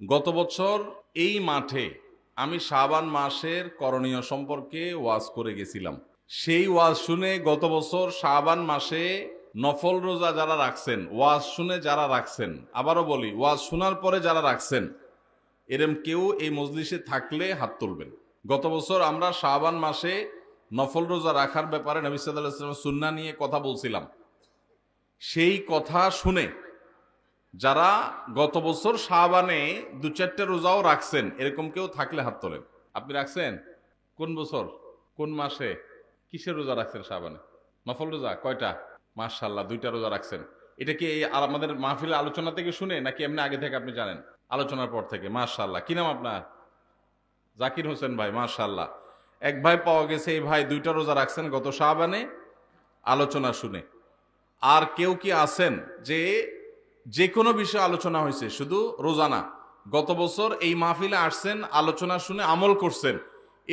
গত বছর এই মাঠে আমি শাবান মাসের করণীয় সম্পর্কে ওয়াজ করে গেছিলাম। সেই ওয়াজ শুনে গত বছর শাবান মাসে নফল রোজা যারা রাখছেন, ওয়াজ শুনে যারা রাখছেন, আবারও বলি, ওয়াজ শোনার পরে যারা রাখছেন, এরম কেউ এই মজলিসে থাকলে হাত তুলবেন। গত বছর আমরা শাবান মাসে নফল রোজা রাখার ব্যাপারে নবী সাল্লাহ সুন্না নিয়ে কথা বলছিলাম। সেই কথা শুনে যারা গত বছর শাহবানে দু চারটে রোজাও রাখছেন, এরকম কেউ থাকলে হাত তোলেন। আপনি রাখছেন? কোন বছর? কোন মাসে? কিসের রোজা রাখছেন শাহবানে নফল রোজা? কয়টা? মাশাল্লাহ দুইটা রোজা রাখছেন। এটা কি এই আমাদের মাহফিলের আলোচনা থেকে শুনে, নাকি এমনি আগে থেকে আপনি জানেন? আলোচনার পর থেকে মাশাল্লাহ কি নাম আপনার? জাকির হোসেন ভাই মাশাল্লাহ এক ভাই পাওয়া গেছে, এই ভাই দুইটা রোজা রাখছেন গত শাহবানে আলোচনা শুনে। আর কেউ কি আছেন যে যে কোনো বিষয়ে আলোচনা হয়েছে, শুধু রোজানা গত বছর এই মাহফিলে আসছেন, আলোচনা শুনে আমল করছেন,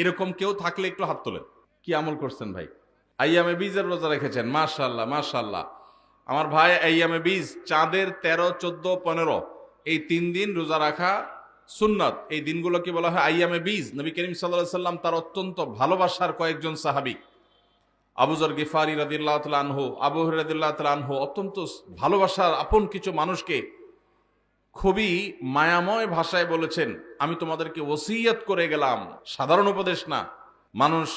এরকম কেউ থাকলে একটু হাত তোলেন। কি আমল করছেন ভাই? আইয়ামে বীজের রোজা রেখেছেন মাশাল্লাহ মাশাল্লাহ আমার ভাই আইয়ামে বীজ, চাঁদের তেরো, চোদ্দ, পনেরো, এই তিন দিন রোজা রাখা সুন্নত। এই দিনগুলোকে বলা হয় আইয়ামে বীজ। নবী করিম সাল্লাহ সাল্লাম তার অত্যন্ত ভালোবাসার কয়েকজন সাহাবি। আবুজর গিফারি রাদিল্লাহ আনহু, আবু রাদিল্লাহ আনহু অত্যন্ত ভালোবাসার আপন কিছু মানুষকে খুবই মায়াময় ভাষায় বলেছেন, আমি তোমাদেরকে ওসিয়ত করে গেলাম। সাধারণ উপদেশ না। মানুষ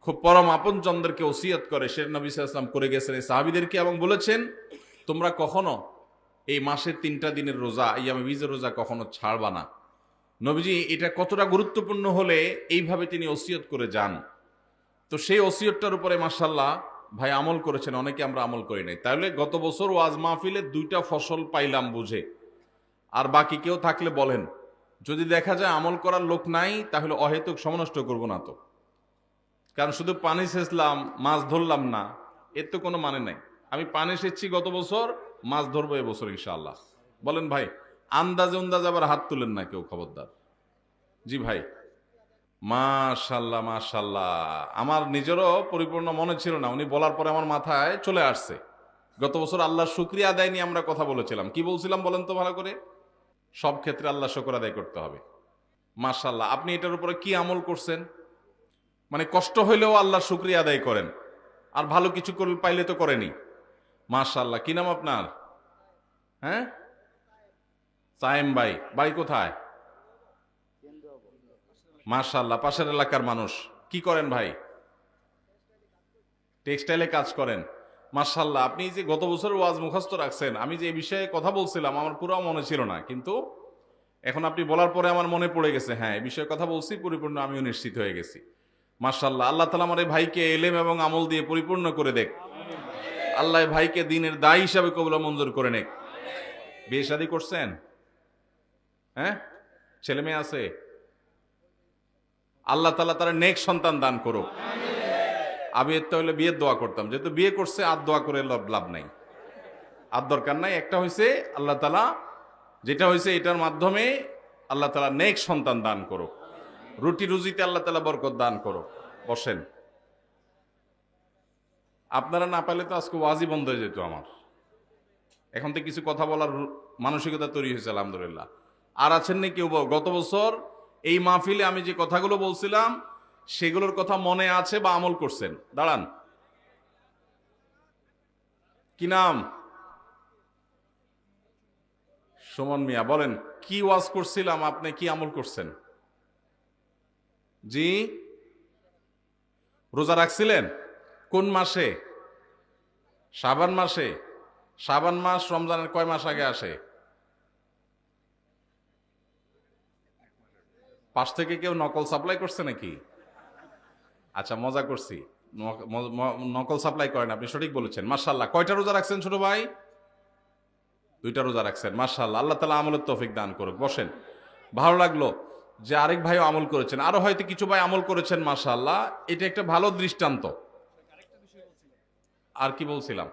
খুব পরম আপনজনদেরকে ওসিয়ত করে। শের নবী সাল্লাম করে গেছেন এই সাহাবিদেরকে এবং বলেছেন, তোমরা কখনো এই মাসের তিনটা দিনের রোজা ইয়ামে বীজের রোজা কখনো ছাড়বা না। নবীজি এটা কতটা গুরুত্বপূর্ণ হলে এইভাবে তিনি ওসিয়ত করে যান। তো সেই ওসিয়তটার উপরে মাসাল্লাহ ভাই আমল করেছেন, অনেকে আমরা আমল করি নাই। তাহলে গত বছর ওয়াজ মাহফিলে দুইটা ফসল পাইলাম বুঝে। আর বাকি কেউ থাকলে বলেন, যদি দেখা যায় আমল করার লোক নাই, তাহলে অহেতুক সমনষ্ট করব না তো। কারণ শুধু পানি সেচলাম, মাছ ধরলাম না, এর তো কোনো মানে নাই। আমি পানি সেচছি গত বছর, মাছ ধরবো এবছর ইনশাআল্লাহ। বলেন ভাই আন্দাজে আন্দাজ আবার হাত তুলেন না কেউ, খবরদার। জি ভাই। মাশাল্লাহ মাশাল্লাহ। আমার নিজেরও পরিপূর্ণ মনে ছিল না। উনি বলার পরে আমার মাথায় চলে আসছে। গত বছর আল্লাহ শুক্রিয়া আদায় নিয়ে আমরা কথা বলেছিলাম। কি বলছিলাম বলেন তো ভালো করে? সব ক্ষেত্রে আল্লাহ শুক্র আদায় করতে হবে। মাশাল্লাহ, আপনি এটার উপরে কি আমল করছেন? মানে কষ্ট হইলেও আল্লাহ শুক্রিয়া আদায় করেন। আর ভালো কিছু পাইলে তো করেনি মাশাল্লাহ, কি নাম আপনার? হ্যাঁ? সায়েম ভাই বাড়ি কোথায়? মাশাল্লাহ পাশের এলাকার মানুষ। কি করেন ভাই? টেক্সটাইলে কাজ করেন। মাশাল্লাহ আপনি যে গত বছর ওয়াজ মুখস্থ রাখছেন, আমি যে বিষয়ে কথা বলছিলাম, আমার পুরো মনে ছিল না। কিন্তু এখন আপনি বলার পরে আমার মনে পড়ে গেছে হ্যাঁ এই বিষয়ে কথা বলছি, পরিপূর্ণ আমিও নিশ্চিত হয়ে গেছি। মাশাল্লাহ আল্লাহ তালা আমার এই ভাইকে এলেম এবং আমল দিয়ে পরিপূর্ণ করে দেখ। আল্লাহ ভাইকে দিনের দায় হিসাবে কবুলা মঞ্জুর করে নেক। বিয়ে শাদী করছেন? হ্যাঁ? ছেলে মেয়ে আছে? আল্লাহ তালা তারা নেক সন্তান দান করো আমি এর হলে বিয়ের দোয়া করতাম। যেহেতু বিয়ে করছে, আর দোয়া করে লাভ লাভ নাই। আর দরকার নাই, একটা হয়েছে আল্লাহ তালা যেটা হয়েছে এটার মাধ্যমে আল্লাহ তালা নেক সন্তান দান করো রুটি রুজিতে আল্লাহ তালা বরকত দান করো বসেন। আপনারা না পাইলে তো আজকে ওয়াজি বন্ধ হয়ে যেত আমার। এখন তো কিছু কথা বলার মানসিকতা তৈরি হয়েছে, আলহামদুলিল্লাহ। আর আছেন নি কেউ গত বছর এই মাহফিলে আমি যে কথাগুলো বলছিলাম, সেগুলোর কথা মনে আছে বা আমল করছেন। দাঁড়ান। কি নাম? সুমন মিয়া, বলেন, কি ওয়াজ করছিলাম, আপনি কি আমল করছেন? জি? রোজা রাখছিলেন? কোন মাসে? সাবান মাসে? সাবান মাস রমজানের কয় মাস আগে আসে? পাশ থেকে কেউ নকল সাপ্লাই করছে নাকি? আচ্ছা মজা করছি। নকল সাপ্লাই করেন, আপনি সঠিক বলেছেন। মার্শাল্লাহ কয়টা রোজা রাখছেন ছোট ভাই? দুইটা রোজা রাখছেন। মার্শাল্লাহ আল্লাহ তালা আমলের তৌফিক দান করুক। বসেন। ভালো লাগল যে আরেক ভাইও আমল করেছেন। আরও হয়তো কিছু ভাই আমল করেছেন মার্শাল্লাহ এটা একটা ভালো দৃষ্টান্ত। আর কি বলছিলাম?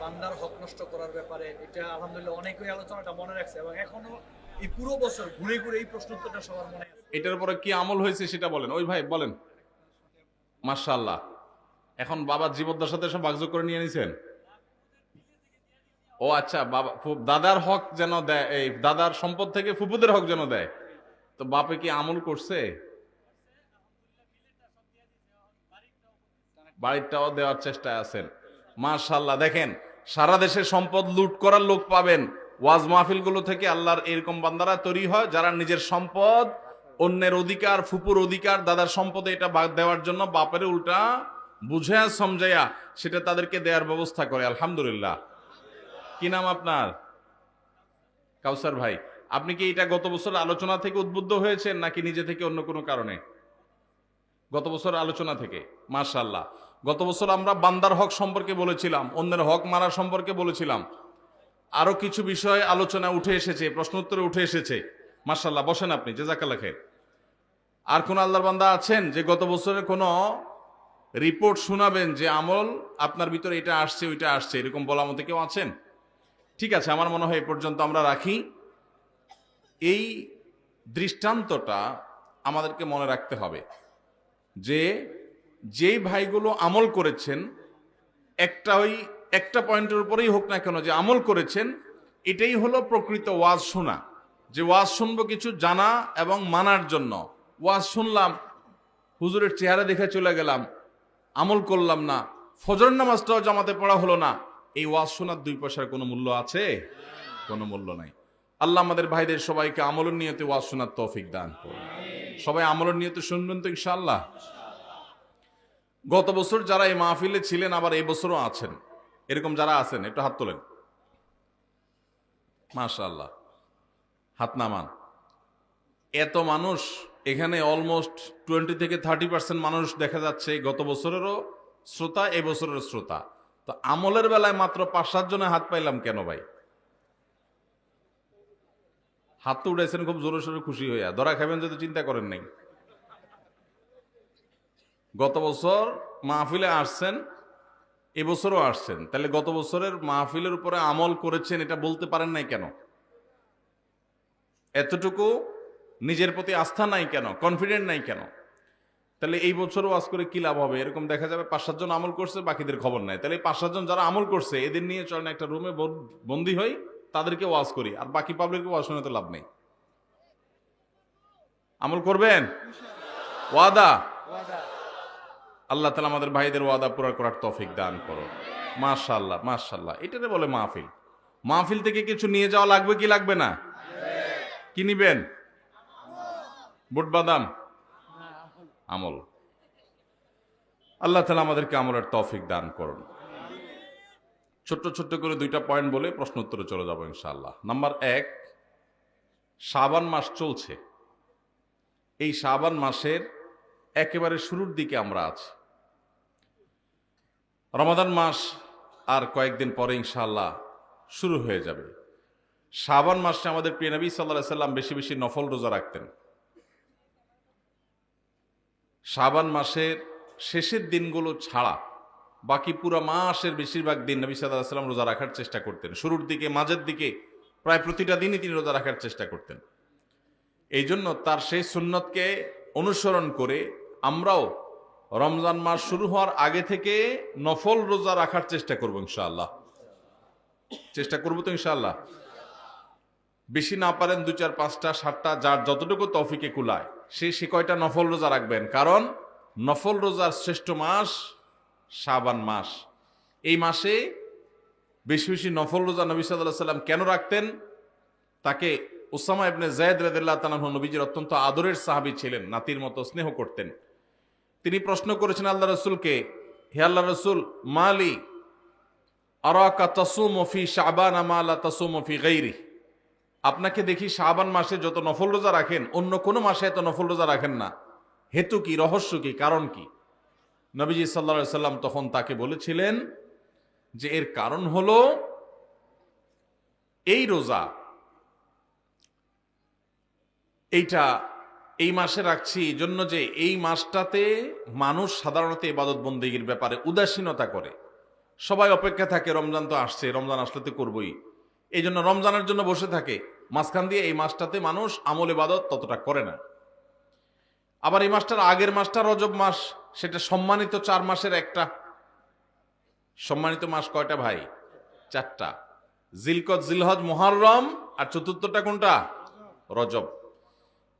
বান্দার হক নষ্ট করার ব্যাপারে এটা আলহামদুলিল্লাহ অনেকেই আলোচনাটা মনে রাখছে এবং এখনও এই পুরো বছর ঘুরে ঘুরে এই প্রশ্ন উত্তরটা সবার মনে আছে। এটার উপরে কি আমল হয়েছে সেটা বলেন। ওই ভাই, বলেন। মার্শাল্লাহ এখন বাবার জীবদ্দার সাথে সব বাগযোগ করে নিয়ে নিছেন? ও আচ্ছা বাবা দাদার হক যেন দেয়, এই দাদার সম্পদ থেকে ফুপুদের হক যেন দেয়। তো বাপে কি আমল করছে? বাড়িটাও দেওয়ার চেষ্টায় আছেন। মাশাল্লাহ দেখেন, সারা দেশে সম্পদ লুট করার লোক পাবেন। ওয়াজ মাহফিলগুলো থেকে আল্লাহর এরকম বান্দারা তৈরি হয়, যারা নিজের সম্পদ, অন্যের অধিকার, ফুপুর অধিকার, দাদার সম্পদে এটা বাদ দেওয়ার জন্য বাপের উল্টা বুঝে, সমঝাইয়া সেটা তাদেরকে দেওয়ার ব্যবস্থা করে। আলহামদুলিল্লাহ। কি নাম আপনার? কাউসার ভাই, আপনি কি এটা গত বছর আলোচনা থেকে উদ্বুদ্ধ হয়েছেন, নাকি নিজে থেকে অন্য কোনো কারণে? গত বছর আলোচনা থেকে মার্শাল্লাহ গত বছর আমরা বান্দার হক সম্পর্কে বলেছিলাম, অন্যের হক মারা সম্পর্কে বলেছিলাম। আরও কিছু বিষয় আলোচনা উঠে এসেছে প্রশ্ন উত্তরে উঠে এসেছে। মার্শাল্লাহ বসেন আপনি জেজাকাল্লা খের আর কোন আল্লাহর বান্দা আছেন যে গত বছরের কোনো রিপোর্ট শোনাবেন যে আমল আপনার ভিতরে এটা আসছে, ওইটা আসছে, এরকম বলা মতো কেউ আছেন? ঠিক আছে, আমার মনে হয় এ পর্যন্ত আমরা রাখি। এই দৃষ্টান্তটা আমাদেরকে মনে রাখতে হবে যে, যেই ভাইগুলো আমল করেছেন, একটা ওই একটা পয়েন্টের উপরেই হোক না কেন যে আমল করেছেন, এটাই হলো প্রকৃত ওয়াজ শোনা। যে ওয়াজ শুনব কিছু জানা এবং মানার জন্য। ওয়াজ শুনলাম, হুজুরের চেহারা দেখে চলে গেলাম, আমল করলাম না, ফজর নামাজটাও জামাতে পড়া হলো না। এই ওয়াজ শোনার দুই পয়সার কোনো মূল্য আছে? কোনো মূল্য নাই। আল্লাহ আমাদের ভাইদের সবাইকে আমলের নিয়তে ওয়াজ শোনার তৌফিক দান করুন। সবাই আমলের নিয়তে শুনবেন তো ইনশাআল্লাহ। গত বছর যারা এই মাহফিলে ছিলেন, আবার এই বছরও আছেন। এরকম যারা আছেন, একটু হাত তোলেন। মাশাআল্লাহ। হাত নামান। এত মানুষ, এখানে অলমোস্ট টোয়েন্টি থেকে থার্টি পার্সেন্ট মানুষ দেখা যাচ্ছে গত বছরেরও শ্রোতা এ বছরের শ্রোতা। তো আমলের বেলায় মাত্র পাঁচ, সাত জনে হাত পাইলাম কেন ভাই? হাত তো উঠেছেন খুব জোরে সোরে খুশি হইয়া। ধরা খাবেন যদি চিন্তা করেন নাই। গত বছর মাহফিলে আসছেন এবছরও আসছেন। তাহলে গত বছরের মাহফিলের উপরে আমল করেছেন, এটা বলতে পারেন নাই কেন? এতটুকু নিজের প্রতি আস্থা নাই কেন? কনফিডেন্ট নাই কেন? তাহলে এই বছরও ওয়াজ করে কি লাভ হবে? এরকম দেখা যাবে পাঁচ সাতজন আমল করছে, বাকিদের খবর নাই। তাহলে পাঁচ সাতজন যারা আমল করছে, এদের নিয়ে চলেন একটা রুমে বন্দি হই তাদেরকে ওয়াজ করি। আর বাকি পাবলিককে ওয়াজ শোনাতে লাভ নেই। আমল করবেন? ওয়াদা। আল্লাহ তালা আমাদের ভাইদের ওয়াদা পুরা করার তফিক দান করো। মাশাল্লাহ মাশাল্লাহ এটারে বলে মাহফিল। মাহফিল থেকে কিছু নিয়ে যাওয়া লাগবে কি লাগবে না? কি নিবেন? বুট বাদাম? আমল। আল্লাহ তালা আমাদেরকে আমলের তৌফিক দান করুন। ছোট্ট ছোট্ট করে দুইটা পয়েন্ট বলে প্রশ্ন উত্তরে চলে যাব ইনশাল্লাহ নাম্বার এক, শাবান মাস চলছে। এই শাবান মাসের একেবারে শুরুর দিকে আমরা আছি। রমাদান মাস আর কয়েকদিন পরে ইনশাআল্লাহ শুরু হয়ে যাবে। শাবান মাসে আমাদের প্রিয় নবী সাল্লাহ সাল্লাম বেশি বেশি নফল রোজা রাখতেন। শাবান মাসের শেষের দিনগুলো ছাড়া বাকি পুরো মাসের বেশিরভাগ দিন নবী সাল্লাহ সাল্লাম রোজা রাখার চেষ্টা করতেন। শুরুর দিকে, মাঝের দিকে প্রায় প্রতিটা দিনই তিনি রোজা রাখার চেষ্টা করতেন। এই জন্য তার সেই সুন্নতকে অনুসরণ করে আমরাও রমজান মাস শুরু হওয়ার আগে থেকে নফল রোজা রাখার চেষ্টা করব ইনশাআল্লাহ। চেষ্টা করব তো ইনশাআল্লাহ। বেশি না পারেন দু চার, পাঁচটা, সাতটা, যার যতটুকু তৌফিকে কুলায়, সে সে কয়টা নফল রোজা রাখবেন? কারণ নফল রোজার শ্রেষ্ঠ মাস শাবান মাস। এই মাসে বেশি বেশি নফল রোজা নবী সাল্লাহ সাল্লাম কেন রাখতেন? তাকে ওসামা ইবনে জায়দ রাদিল্লাহ তালাহ নবীজির অত্যন্ত আদরের সাহাবী ছিলেন, নাতির মতো স্নেহ করতেন। তিনি প্রশ্ন করেছেন আল্লাহ রসুলকে, হে আল্লাহ রসুল, মালি আরাকা তাসুমফি শাবান আমালা তাসুমফি গৈরি আপনাকে দেখি শাবান মাসে যত নফল রোজা রাখেন, অন্য কোনো মাসে এত নফল রোজা রাখেন না। হেতু কি, রহস্য কি, কারণ কি? নবীজি সাল্লা সাল্লাম তখন তাকে বলেছিলেন যে এর কারণ হলো এই রোজা, এইটা এই মাসে রাখছি এই জন্য যে এই মাসটাতে মানুষ সাধারণত ইবাদত বন্দীগীর ব্যাপারে উদাসীনতা করে। সবাই অপেক্ষা থাকে, রমজান তো আসছে, রমজান আসলে তো করবই। এই জন্য রমজানের জন্য বসে থাকে। মাঝখান দিয়ে এই মাসটাতে মানুষ আমল ইবাদত ততটা করে না। আবার এই মাসটার আগের মাসটা রজব মাস, সেটা সম্মানিত চার মাসের একটা। সম্মানিত মাস কয়টা ভাই? চারটা। জিলকত, জিলহজ, মুহাররম, আর চতুর্থটা কোনটা? রজব।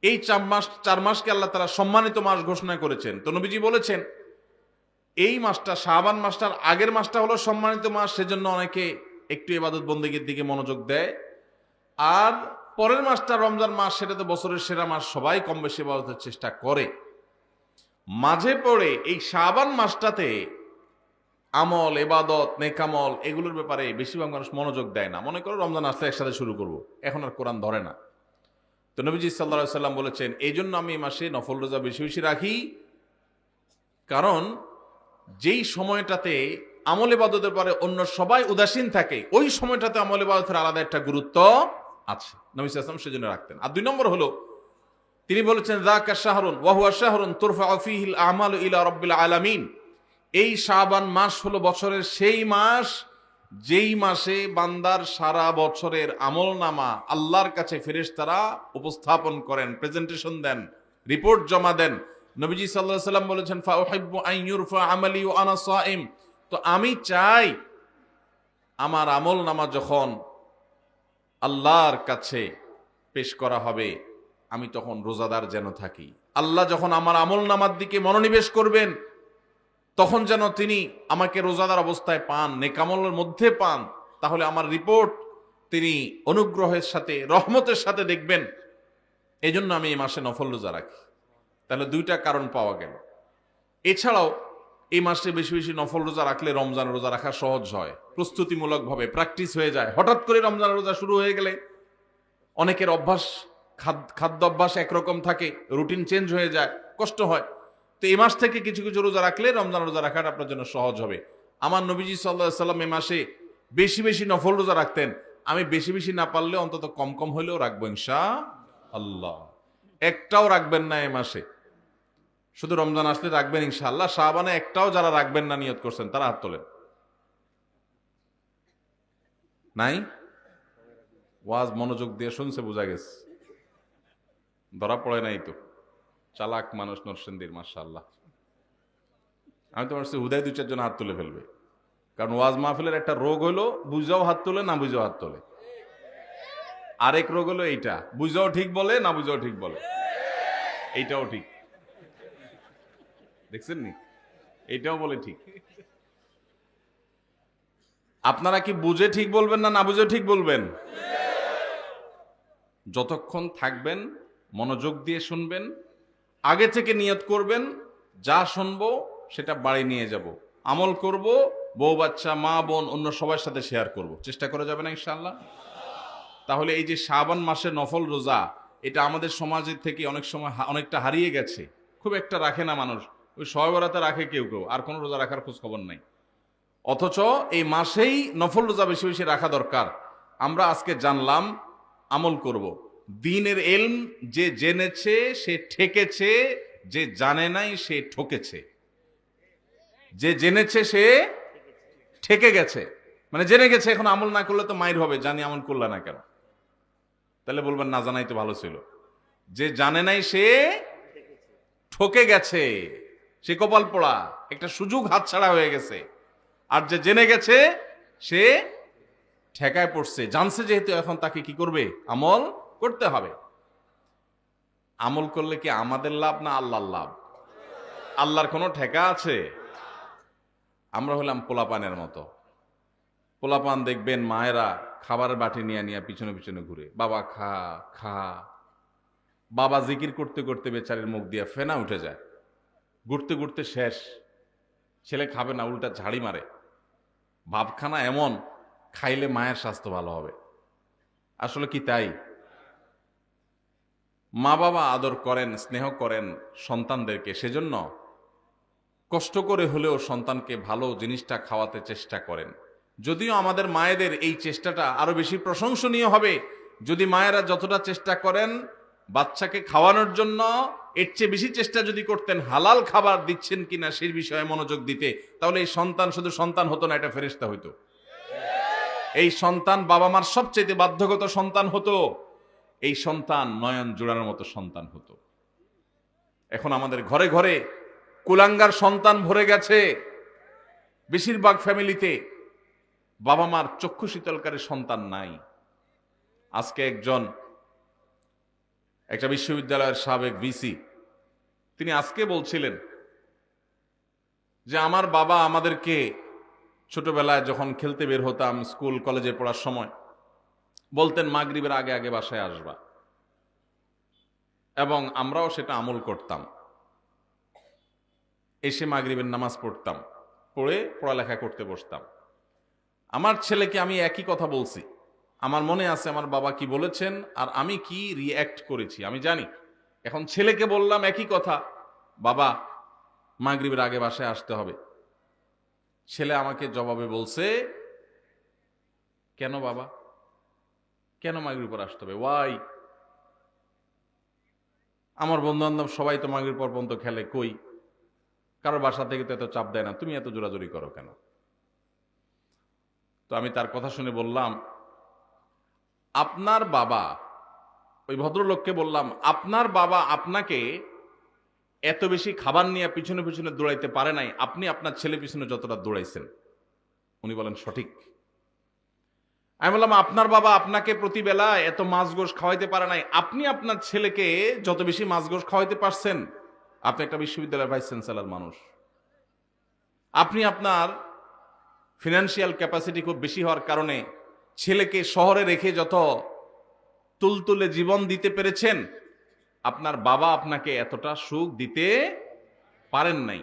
এই চার মাস, চার মাসকে আল্লাহ তারা সম্মানিত মাস ঘোষণা করেছেন। তো নবীজি বলেছেন, এই মাসটা শাবান মাসটার আগের মাসটা হলো সম্মানিত মাস, সেজন্য অনেকে একটু এবাদত বন্দীগীর দিকে মনোযোগ দেয়। আর পরের মাসটা রমজান মাস, সেটা তো বছরের সেরা মাস, সবাই কম বেশি এবাদতের চেষ্টা করে। মাঝে পড়ে এই শাবান মাসটাতে আমল এবাদত নেকামল, এগুলোর ব্যাপারে বেশিরভাগ মানুষ মনোযোগ দেয় না। মনে করো রমজান আসলে একসাথে শুরু করব, এখন আর কোরআন ধরে না। তো নবীজি সাল্লা সাল্লাম বলেছেন এই জন্য আমি এই মাসে নফল রোজা বেশি বেশি রাখি। কারণ যেই সময়টাতে আমল ইবাদতের পরে, অন্য সবাই উদাসীন থাকে, ওই সময়টাতে আমল ইবাদতের আলাদা একটা গুরুত্ব আছে। নবী সাল্লাম সেজন্য রাখতেন। আর দুই নম্বর হলো, তিনি বলেছেন রাকা শাহরুন ওয়াহুয়া শাহরুন তুরফা ফিহিল আমাল ইলা রব্বিল আলামিন। এই শাবান মাস হলো বছরের সেই মাস যেই মাসে বান্দার সারা বছরের আমল নামা আল্লাহর কাছে ফেরেশতারা উপস্থাপন করেন প্রেজেন্টেশন দেন রিপোর্ট জমা দেন, নবীজি সাল্লাহ সাল্লাম বলেছেন আমালি সাইম। তো আমি চাই আমার আমল নামা যখন আল্লাহর কাছে পেশ করা হবে, আমি তখন রোজাদার যেন থাকি। আল্লাহ যখন আমার আমল নামার দিকে মনোনিবেশ করবেন তখন যেন তিনি আমাকে রোজাদার অবস্থায় পান, নেকামলের মধ্যে পান, তাহলে আমার রিপোর্ট তিনি অনুগ্রহের সাথে, রহমতের সাথে দেখবেন। এই জন্য আমি এই মাসে নফল রোজা রাখি। তাহলে দুইটা কারণ পাওয়া গেল। এছাড়াও এই মাসে বেশি বেশি নফল রোজা রাখলে রমজান রোজা রাখা সহজ হয়, প্রস্তুতিমূলকভাবে প্র্যাকটিস হয়ে যায়। হঠাৎ করে রমজান রোজা শুরু হয়ে গেলে অনেকের অভ্যাস খাদ্য অভ্যাস একরকম থাকে, রুটিন চেঞ্জ হয়ে যায়, কষ্ট হয়। তো এই মাস থেকে কিছু কিছু রোজা রাখলে রমজান রোজা রাখাটা আপনার জন্য সহজ হবে। আমার নবীজি সাল্লাহ সাল্লাম এ মাসে বেশি বেশি নফল রোজা রাখতেন। আমি বেশি বেশি না পারলে অন্তত কম কম হলেও রাখব ইনশা আল্লাহ একটাও রাখবেন না এ মাসে। শুধু রমজান আসলে রাখবেন ইনশাআল্লাহ। শাহবানে একটাও যারা রাখবেন না নিয়ত করছেন, তারা হাত তোলেন। নাই? ওয়াজ মনোযোগ দিয়ে শুনছে, বোঝা গেছে। ধরা পড়ে নাই তো। চালাক মানুষ নরসেন্দির মার্শাল্লাহ আমি তোমার ভাবছি হুদায় দু চারজন হাত তুলে ফেলবে। কারণ ওয়াজ মাহফিলের একটা রোগ হলো, বুঝাও হাত তোলে, না বুঝাও হাত তোলে। আরেক রোগ হলো এইটা, বুঝাও ঠিক বলে, না বুঝাও ঠিক বলে। এইটাও ঠিক। দেখছেন নি? এইটাও বলে ঠিক। আপনারা কি বুঝে ঠিক বলবেন না না বুঝে ঠিক বলবেন? যতক্ষণ থাকবেন, মনোযোগ দিয়ে শুনবেন আগে থেকে নিয়ত করবেন, যা শুনব সেটা বাড়ি নিয়ে যাব। আমল করব, বউ বাচ্চা, মা, বোন, অন্য সবার সাথে শেয়ার করব। চেষ্টা করা যাবে না ইনশাল্লাহ তাহলে এই যে শ্রাবণ মাসের নফল রোজা, এটা আমাদের সমাজের থেকে অনেক সময় অনেকটা হারিয়ে গেছে। খুব একটা রাখে না মানুষ। ওই সহবরাতে রাখে কেউ কেউ, আর কোনো রোজা রাখার খোঁজ খবর নাই। অথচ এই মাসেই নফল রোজা বেশি বেশি রাখা দরকার। আমরা আজকে জানলাম, আমল করব। দিনের এলম যে জেনেছে, সে ঠেকেছে, যে জানে নাই, সে ঠকেছে। যে জেনেছে, সে ঠেকে গেছে। মানে জেনে গেছে, এখন আমল না করলে তো মায়ের হবে, জানি আমল করলে না কেন। তাহলে বলবেন, না, জানাই তো ভালো ছিল। যে জানে নাই, সে ঠকে গেছে। সে কপাল পোড়া, একটা সুযোগ হাতছাড়া হয়ে গেছে। আর যে জেনে গেছে, সে ঠেকায় পড়ছে। জানছে যেহেতু এখন তাকে কি করবে? আমল করতে হবে। আমল করলে কি আমাদের লাভ না আল্লাহর লাভ? আল্লাহর কোনো ঠেকা আছে? আমরা হলাম পোলাপানের মতো। পোলাপান দেখবেন মায়েরা খাবারের বাটি নিয়ে নিয়ে পিছনে পিছনে ঘুরে, বাবা, খা খা। বাবা জিকির করতে করতে বেচারের মুখ দিয়ে ফেনা উঠে যায়। ঘুরতে ঘুরতে শেষ। ছেলে খাবে না, উল্টা ঝাড়ি মারে। ভাবখানা এমন, খাইলে মায়ের স্বাস্থ্য ভালো হবে। আসলে কি তাই? মা বাবা আদর করেন, স্নেহ করেন সন্তানদেরকে। সেজন্য কষ্ট করে হলেও সন্তানকে ভালো জিনিসটা খাওয়াতে চেষ্টা করেন। যদিও আমাদের মায়েদের এই চেষ্টাটা আরও বেশি প্রশংসনীয় হবে। যদি মায়েরা যতটা চেষ্টা করেন বাচ্চাকে খাওয়ানোর জন্য, এর চেয়ে বেশি চেষ্টা যদি করতেন, হালাল খাবার দিচ্ছেন কিনা সেই বিষয়ে মনোযোগ দিতে, তাহলে এই সন্তান শুধু সন্তান হতো না, এটা ফেরেস্তা হইতো। এই সন্তান বাবা মার সবচেয়ে বাধ্যগত সন্তান হতো। এই সন্তান নয়ন জোড়ানোর মতো সন্তান হতো। এখন আমাদের ঘরে ঘরে কুলাঙ্গার সন্তান ভরে গেছে। বেশিরভাগ ফ্যামিলিতে বাবা মার চক্ষু শীতলকারী সন্তান নাই। আজকে একজন, একটা বিশ্ববিদ্যালয়ের সাবেক ভিসি, তিনি আজকে বলছিলেন যে, আমার বাবা আমাদেরকে ছোটবেলায় যখন খেলতে বের হতাম স্কুল, কলেজে পড়ার সময় বলতেন, মাগরিবের আগে আগে বাসায় আসবা। এবং আমরাও সেটা আমল করতাম। এসে মাগরিবের নামাজ পড়তাম, পড়ে পড়ালেখা করতে বসতাম। আমার ছেলেকে আমি একই কথা বলছি। আমার মনে আছে আমার বাবা কি বলেছেন আর আমি কি রিয়্যাক্ট করেছি, আমি জানি। এখন ছেলেকে বললাম একই কথা, বাবা, মাগরিবের আগে বাসায় আসতে হবে। ছেলে আমাকে জবাবে বলছে, কেন বাবা? কেন মাগরিব পর আসতে হবে? ওয়াই আমার বন্ধু বান্ধব সবাই তো মাগরিব পর পর্যন্ত খেলে, কই? কারোর বাসা থেকে তো এত চাপ দেয় না। তুমি এত জোরাজুরি করো কেন? তো আমি তার কথা শুনে বললাম, আপনার বাবা, ওই ভদ্রলোককে বললাম, আপনার বাবা আপনাকে এত বেশি খাবার নিয়ে পিছনে পিছনে দৌড়াইতে পারে নাই। আপনি আপনার ছেলে পিছনে যতটা দৌড়াইছেন। উনি বলেন, সঠিক। আমি বললাম, আপনার বাবা আপনাকে প্রতিবেলা এত মাছ গোশ খাওয়াইতে পারে নাই। আপনি আপনার ছেলেকে যত বেশি মাছ গোস খাওয়াইতে পারছেন, আপনি একটা বিশ্ববিদ্যালয়ের ভাইস চ্যান্সেলর মানুষ। আপনি আপনার ফিনান্সিয়াল ক্যাপাসিটি খুব বেশি হওয়ার কারণে ছেলেকে শহরে রেখে যত তুলতুলে জীবন দিতে পেরেছেন, আপনার বাবা আপনাকে এতটা সুখ দিতে পারেন নাই।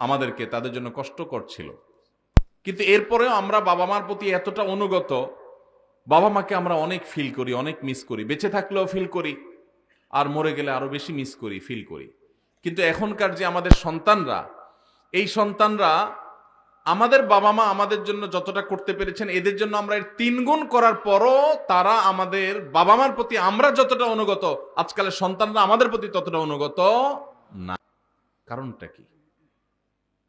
আমাদেরকে তাদের জন্য কষ্টকর ছিল। কিন্তু এরপরেও আমরা বাবা মার প্রতি এতটা অনুগত বাবা মাকে আমরা অনেক ফিল করি, অনেক মিস করি। বেঁচে থাকলেও ফিল করি, আর মরে গেলে আরও বেশি মিস করি ফিল করি। কিন্তু এখনকার যে আমাদের সন্তানরা, এই সন্তানরা আমাদের বাবা মা আমাদের জন্য যতটা করতে পেরেছেন, এদের জন্য আমরা এর তিন গুণ করার পরও তারা আমাদের বাবা মার প্রতি আমরা যতটা অনুগত, আজকালের সন্তানরা আমাদের প্রতি ততটা অনুগত না। কারণটা কি?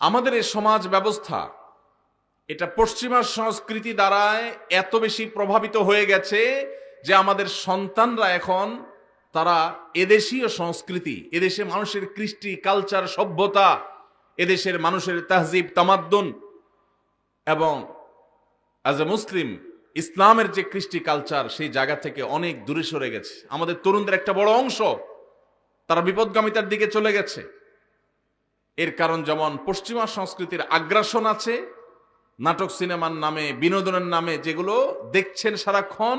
আমাদের এই সমাজ ব্যবস্থা, এটা পশ্চিমা সংস্কৃতি দ্বারায় এত বেশি প্রভাবিত হয়ে গেছে যে আমাদের সন্তানরা এখন তারা এদেশীয় সংস্কৃতি, এদেশে মানুষের কৃষ্টি কালচার সভ্যতা, এদেশের মানুষের তাহজিব, তামাদ্দুন এবং অ্যাজ এ মুসলিম ইসলামের যে কৃষ্টি কালচার সেই জায়গা থেকে অনেক দূরে সরে গেছে। আমাদের তরুণদের একটা বড় অংশ তারা বিপদগামিতার দিকে চলে গেছে। এর কারণ যেমন পশ্চিমা সংস্কৃতির আগ্রাসন আছে, নাটক সিনেমার নামে, বিনোদনের নামে যেগুলো দেখছেন সারাক্ষণ,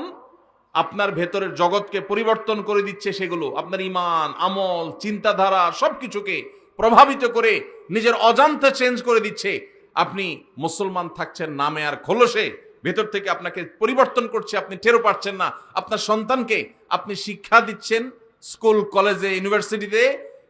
আপনার ভেতরের জগৎকে পরিবর্তন করে দিচ্ছে সেগুলো, আপনার ইমান, আমল, চিন্তাধারা সবকিছুকে প্রভাবিত করে নিজের অজান্তে চেঞ্জ করে দিচ্ছে। আপনি মুসলমান থাকছেন, নামে আর খোলসে, ভেতর থেকে আপনাকে পরিবর্তন করছে, আপনি টেরো পাচ্ছেন না। আপনার সন্তানকে আপনি শিক্ষা দিচ্ছেন স্কুল কলেজে ইউনিভার্সিটিতে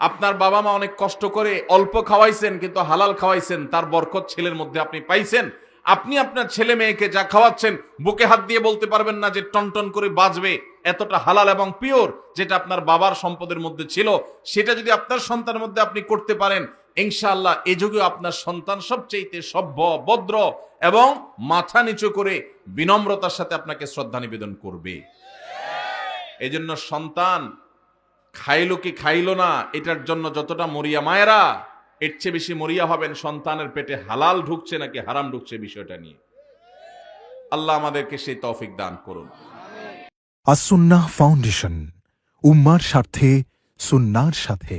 আপনার বাবা মা অনেক কষ্ট করে অল্প খাওয়াইছেন, কিন্তু হালাল খাওয়াইছেন, তার বরকত ছেলের মধ্যে আপনি পাইছেন। আপনি আপনার ছেলে মেয়েকে যা খাওয়াচ্ছেন, বুকে হাত দিয়ে বলতে পারবেন না যে টনটন করে বাজবে এতটা হালাল এবং পিওর যেটা আপনার বাবার সম্পদের মধ্যে ছিল। সেটা যদি আপনার সন্তানের মধ্যে আপনি করতে পারেন, ইনশাআল্লাহ এ যুগে আপনার সন্তান সবচেয়ে সভ্য, ভদ্র এবং মাথা নিচু করে বিনম্রতার সাথে আপনাকে শ্রদ্ধা নিবেদন করবে। এজন্য সন্তান খাইলো কি খাইলো না, এটার জন্য যতটা মরিয়া মায়েরা, এর চেয়ে বেশি মরিয়া হবেন সন্তানের পেটে হালাল ঢুকছে নাকি হারাম ঢুকছে বিষয়টা নিয়ে। আল্লাহ আমাদেরকে সেই তৌফিক দান করুন। আসুন্না ফাউন্ডেশন, উম্মার স্বার্থে, সুন্নার সাথে।